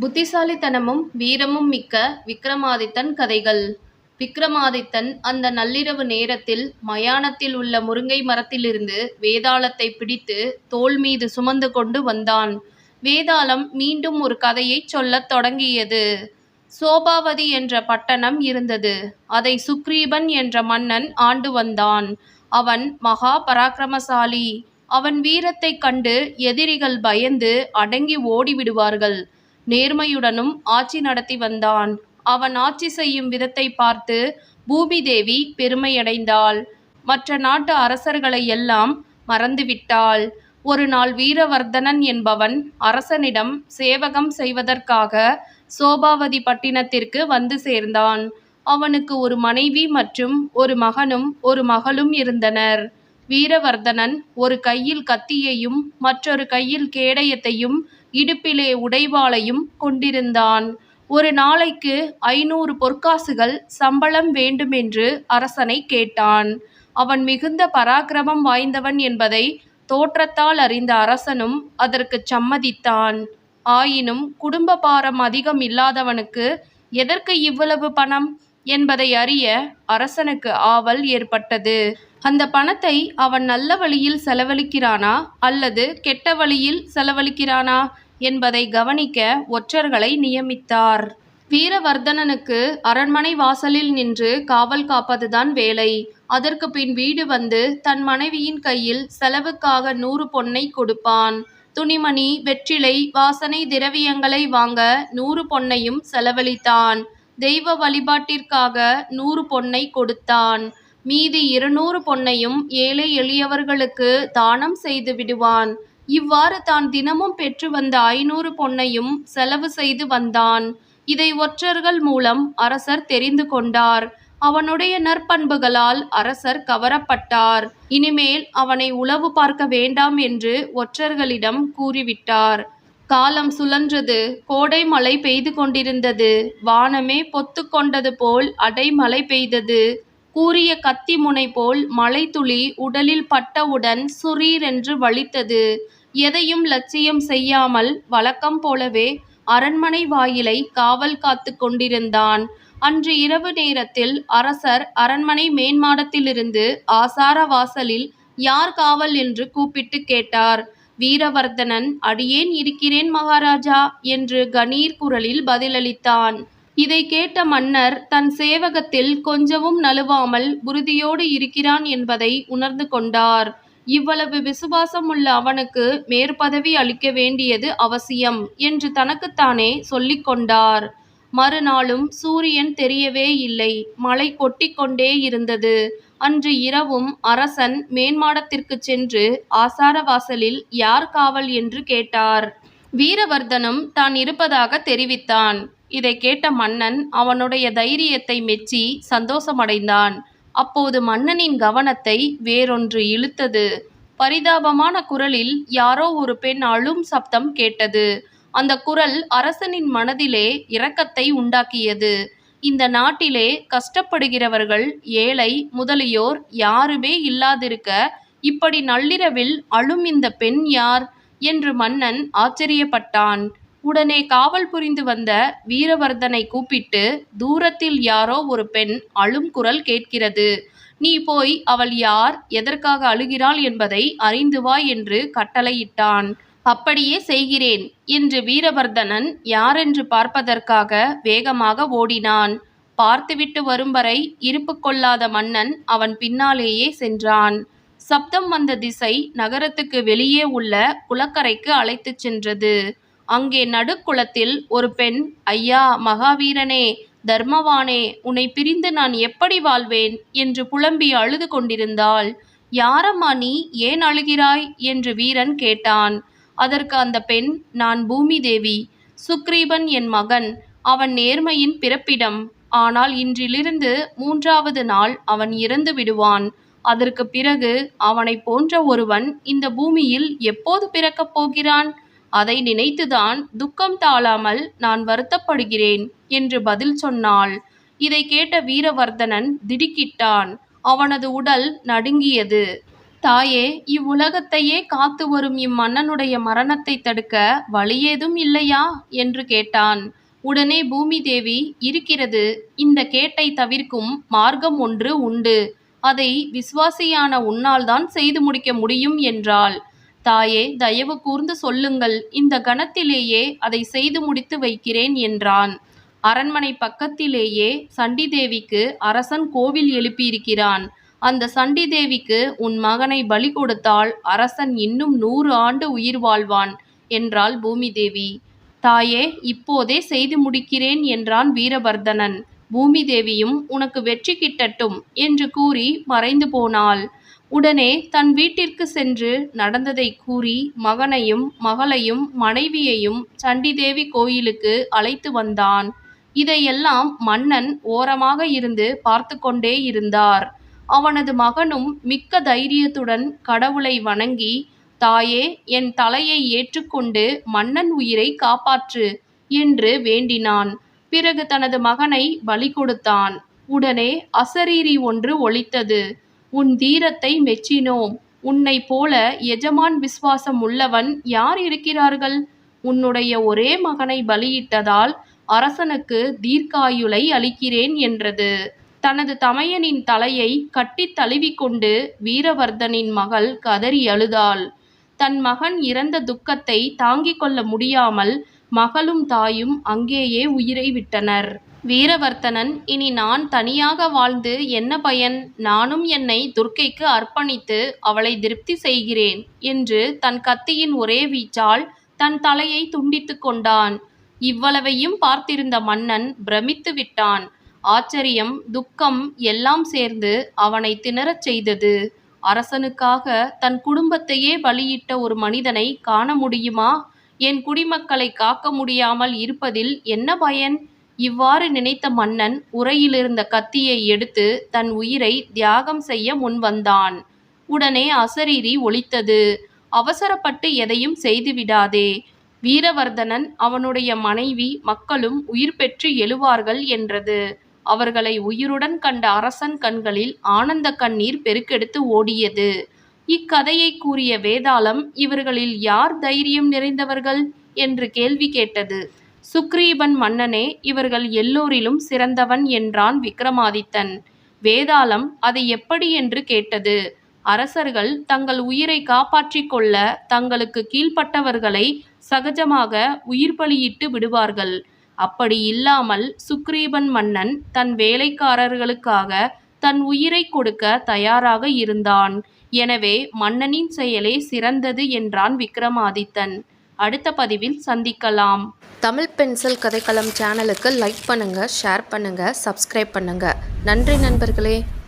புத்திசாலித்தனமும் வீரமும் மிக்க விக்ரமாதித்தன் கதைகள் விக்ரமாதித்தன் அந்த நள்ளிரவு நேரத்தில் மயானத்தில் உள்ள முருங்கை மரத்திலிருந்து வேதாளத்தை பிடித்து தோள் மீது சுமந்து கொண்டு வந்தான். வேதாளம் மீண்டும் ஒரு கதையைச் சொல்லத் தொடங்கியது. சோபாவதி என்ற பட்டணம் இருந்தது. அதை சுக்ரீபன் என்ற மன்னன் ஆண்டு வந்தான். அவன் மகா பராக்கிரமசாலி. அவன் வீரத்தைக் கண்டு எதிரிகள் பயந்து அடங்கி ஓடிவிடுவார்கள் நேர்மையுடனும் ஆட்சி நடத்தி வந்தான். அவன் ஆட்சி செய்யும் விதத்தை பார்த்து பூமிதேவி பெருமையடைந்தாள். மற்ற நாட்டு அரசர்களை எல்லாம் மறந்துவிட்டாள். ஒரு நாள் வீரவர்தனன் என்பவன் அரசனிடம் சேவகம் செய்வதற்காக சோபாவதி பட்டினத்திற்கு வந்து சேர்ந்தான். அவனுக்கு ஒரு மனைவி மற்றும் ஒரு மகனும் ஒரு மகளும் இருந்தனர். வீரவர்தனன் ஒரு கையில் கத்தியையும் மற்றொரு கையில் கேடயத்தையும் இடுப்பிலே உடைவாளையும் கொண்டிருந்தான். ஒரு நாளைக்கு ஐநூறு பொற்காசுகள் சம்பளம் வேண்டுமென்று அரசனை கேட்டான். அவன் மிகுந்த பராக்கிரமம் வாய்ந்தவன் என்பதை தோற்றத்தால் அறிந்த அரசனும் அதற்குச் சம்மதித்தான். ஆயினும் குடும்ப பாரம் அதிகம் இல்லாதவனுக்கு எதற்கு இவ்வளவு பணம்? என்பதை அறிய அரசனுக்கு ஆவல் ஏற்பட்டது. அந்த பணத்தை அவன் நல்ல வழியில் செலவழிக்கிறானா அல்லது கெட்ட வழியில் செலவழிக்கிறானா என்பதை கவனிக்க ஒற்றர்களை நியமித்தார். வீரவர்தனனுக்கு அரண்மனை வாசலில் நின்று காவல் காப்பதுதான் வேலை. அதற்குப் பின் வீடு வந்து தன் மனைவியின் கையில் செலவுக்காக நூறு பொன்னை கொடுப்பான். துணிமணி வெற்றிலை வாசனை திரவியங்களை வாங்க நூறு பொன்னையும் செலவழித்தான். தெய்வ வழிபாட்டிற்காக நூறு பொன்னை கொடுத்தான். மீதி இருநூறு பொன்னையும் ஏழை எளியவர்களுக்கு தானம் செய்து விடுவான். இவ்வாறு தான் தினமும் பெற்று வந்த ஐநூறு பொன்னையும் செலவு செய்து வந்தான். இதை ஒற்றர்கள் மூலம் அரசர் தெரிந்து கொண்டார். அவனுடைய நற்பண்புகளால் அரசர் கவரப்பட்டார். இனிமேல் அவனை உளவு பார்க்க வேண்டாம் என்று ஒற்றர்களிடம் கூறிவிட்டார். காலம் சுழன்றது. கோடை மழை பெய்து கொண்டிருந்தது. வானமே பொத்து கொண்டது போல் அடைமழை பெய்தது. கூறிய கத்தி முனை போல் மலைத்துளி உடலில் பட்டவுடன் சுரீரென்று வலித்தது. எதையும் லட்சியம் செய்யாமல் வழக்கம் போலவே அரண்மனை வாயிலை காவல் காத்துக் கொண்டிருந்தான். அன்று இரவு நேரத்தில் அரசர் அரண்மனை மேன்மாடத்திலிருந்து ஆசார வாசலில் யார் காவல் என்று கூப்பிட்டுக் கேட்டார். வீரவர்தனன் அடியேன் இருக்கிறேன் மகாராஜா என்று கணீர் குரலில் பதிலளித்தான். இதைக் கேட்ட மன்னர் தன் சேவகத்தில் கொஞ்சமும் நழுவாமல் உறுதியோடு இருக்கிறான் என்பதை உணர்ந்து கொண்டார். இவ்வளவு விசுவாசமுள்ள அவனுக்கு மேற்பதவி அளிக்க வேண்டியது அவசியம் என்று தனக்குத்தானே சொல்லிக் கொண்டார். மறுநாளும் சூரியன் தெரியவே இல்லை. மழை கொட்டிக்கொண்டே இருந்தது. அன்று இரவும் அரசன் மேன்மாடத்திற்குச் சென்று ஆசார வாசலில் யார் காவல் என்று கேட்டார். வீரவர்தனும் தான் இருப்பதாக தெரிவித்தான். இதைக் கேட்ட மன்னன் அவனுடைய தைரியத்தை மெச்சி சந்தோஷமடைந்தான். அப்போது மன்னனின் கவனத்தை வேறொன்று இழுத்தது. பரிதாபமான குரலில் யாரோ ஒரு பெண் அழும் சப்தம் கேட்டது. அந்த குரல் அரசனின் மனதிலே இரக்கத்தை உண்டாக்கியது. இந்த நாட்டிலே கஷ்டப்படுகிறவர்கள் ஏழை முதலியோர் யாருமே இல்லாதிருக்க இப்படி நள்ளிரவில் அழும் இந்த பெண் யார்? என்று மன்னன் ஆச்சரியப்பட்டான். உடனே காவல் புரிந்து வந்த வீரவர்தனை கூப்பிட்டு தூரத்தில் யாரோ ஒரு பெண் அழும் குரல் கேட்கிறது. நீ போய் அவள் யார் எதற்காக அழுகிறாள் என்பதை அறிந்து வா என்று கட்டளையிட்டான். அப்படியே செய்கிறேன் என்று வீரவர்தனன் யாரென்று பார்ப்பதற்காக வேகமாக ஓடினான். பார்த்துவிட்டு வரும்வரை இருப்பு கொள்ளாத மன்னன் அவன் பின்னாலேயே சென்றான். சப்தம் வந்த திசை நகரத்துக்கு வெளியே உள்ள குளக்கரைக்கு அழைத்துச் சென்றது. அங்கே நடுக்குளத்தில் ஒரு பெண் ஐயா மகாவீரனே தர்மவானே உன்னை பிரிந்து நான் எப்படி வாழ்வேன்? என்று புலம்பி அழுது கொண்டிருந்தாள். யாரம்மா நீ? ஏன் அழுகிறாய்? என்று வீரன் கேட்டான். அதற்கு அந்த பெண் நான் பூமிதேவி. சுக்ரீபன் என் மகன். அவன் நேர்மையின் பிறப்பிடம். ஆனால் இன்றிலிருந்து மூன்றாவது நாள் அவன் இறந்து விடுவான். அதற்குப் பிறகு அவனைப் போன்ற ஒருவன் இந்த பூமியில் எப்போது பிறக்கப் போகிறான்? அதை நினைத்துதான் துக்கம் தாளாமல் நான் வருத்தப்படுகிறேன் என்று பதில் சொன்னாள். இதைக் கேட்ட வீரவர்தனன் திடுக்கிட்டான். அவனது உடல் நடுங்கியது. தாயே இவ்வுலகத்தையே காத்து வரும் இம்மன்னனுடைய மரணத்தை தடுக்க வழியேதும் இல்லையா என்று கேட்டான் உடனே பூமி தேவி இருக்கிறது இந்த கேட்டை தவிர்க்கும் மார்க்கம் ஒன்று உண்டு அதை விசுவாசியான உன்னால்தான் செய்து முடிக்க முடியும் என்றாள் தாயே தயவு கூர்ந்து சொல்லுங்கள். இந்த கணத்திலேயே அதை செய்து முடித்து வைக்கிறேன் என்றான். அரண்மனை பக்கத்திலேயே சண்டி தேவிக்கு அரசன் கோவில் எழுப்பியிருக்கிறான். அந்த சண்டி தேவிக்கு உன் மகனை பலி கொடுத்தால் அரசன் இன்னும் நூறு ஆண்டு உயிர் வாழ்வான் என்றாள் பூமி தேவி தாயே இப்போதே செய்து முடிக்கிறேன் என்றான் வீரவர்தனன். பூமி தேவியும் உனக்கு வெற்றி கிட்டட்டும் என்று கூறி மறைந்து போனாள். உடனே தன் வீட்டிற்கு சென்று நடந்ததை கூறி மகனையும் மகளையும் மனைவியையும் சண்டிதேவி கோயிலுக்கு அழைத்து வந்தான். இதையெல்லாம் மன்னன் ஓரமாக இருந்து பார்த்து கொண்டே இருந்தார். அவனது மகனும் மிக்க தைரியத்துடன் கடவுளை வணங்கி தாயே என் தலையை ஏற்றுக்கொண்டு மன்னன் உயிரை காப்பாற்று என்று வேண்டினான். பிறகு தனது மகனை பலி கொடுத்தான். உடனே அசரீரி ஒன்று ஒழித்தது. உன் தீரத்தை மெச்சினோம். உன்னை போல எஜமான் விசுவாசம் உள்ளவன் யார் இருக்கிறார்கள்? உன்னுடைய ஒரே மகனை பலியிட்டதால் அரசனுக்கு தீர்க்காயுளை அளிக்கிறேன் என்றது. தனது தமையனின் தலையை கட்டித் தழுவிக்கொண்டு வீரவர்தனின் மகள் கதறி அழுதாள். தன் மகன் இறந்த துக்கத்தை தாங்கிக் கொள்ள முடியாமல் மகளும் தாயும் அங்கேயே உயிரை விட்டனர். வீரவர்த்தனன் இனி நான் தனியாக வாழ்ந்து என்ன பயன்? நானும் என்னை துர்க்கைக்கு அர்ப்பணித்து அவளை திருப்தி செய்கிறேன் என்று தன் கத்தியின் ஒரே வீச்சால் தன் தலையை துண்டித்து கொண்டான். இவ்வளவையும் பார்த்திருந்த மன்னன் பிரமித்து விட்டான். ஆச்சரியம் துக்கம் எல்லாம் சேர்ந்து அவனை திணறச் செய்தது. அரசனுக்காக தன் குடும்பத்தையே பலியிட்ட ஒரு மனிதனை காண முடியுமா? என் குடிமக்களை காக்க முடியாமல் இருப்பதில் என்ன பயன்? இவ்வாறு நினைத்த மன்னன் உரையிலிருந்த கத்தியை எடுத்து தன் உயிரை தியாகம் செய்ய முன்வந்தான். உடனே அசரீரி ஒலித்தது. அவசரப்பட்டு எதையும் செய்துவிடாதே. வீரவர்தனன் அவனுடைய மனைவி மக்களும் உயிர் பெற்று எழுவார்கள் என்றது. அவர்களை உயிருடன் கண்ட அரசன் கண்களில் ஆனந்த கண்ணீர் பெருக்கெடுத்து ஓடியது. இக்கதையை கூறிய வேதாளம் இவர்களில் யார் தைரியம் நிறைந்தவர்கள்? என்று கேள்வி கேட்டது. சுக்ரீவன் மன்னனே இவர்கள் எல்லோரிலும் சிறந்தவன் என்றான் விக்ரமாதித்தன். வேதாளம் அது எப்படி என்று கேட்டது. அரசர்கள் தங்கள் உயிரை காப்பாற்றிக் கொள்ள தங்களுக்கு கீழ்ப்பட்டவர்களை சகஜமாக உயிர் பலியிட்டு விடுவார்கள். அப்படி இல்லாமல் சுக்ரீவன் மன்னன் தன் வேலைக்காரர்களுக்காக தன் உயிரை கொடுக்க தயாராக இருந்தான். எனவே மன்னனின் செயலே சிறந்தது என்றான் விக்ரமாதித்தன். அடுத்த பதிவில் சந்திக்கலாம். தமிழ் பென்சில் கதைக்களம் சேனலுக்கு லைக் பண்ணுங்கள் ஷேர் பண்ணுங்கள் சப்ஸ்கிரைப் பண்ணுங்கள் நன்றி நண்பர்களே.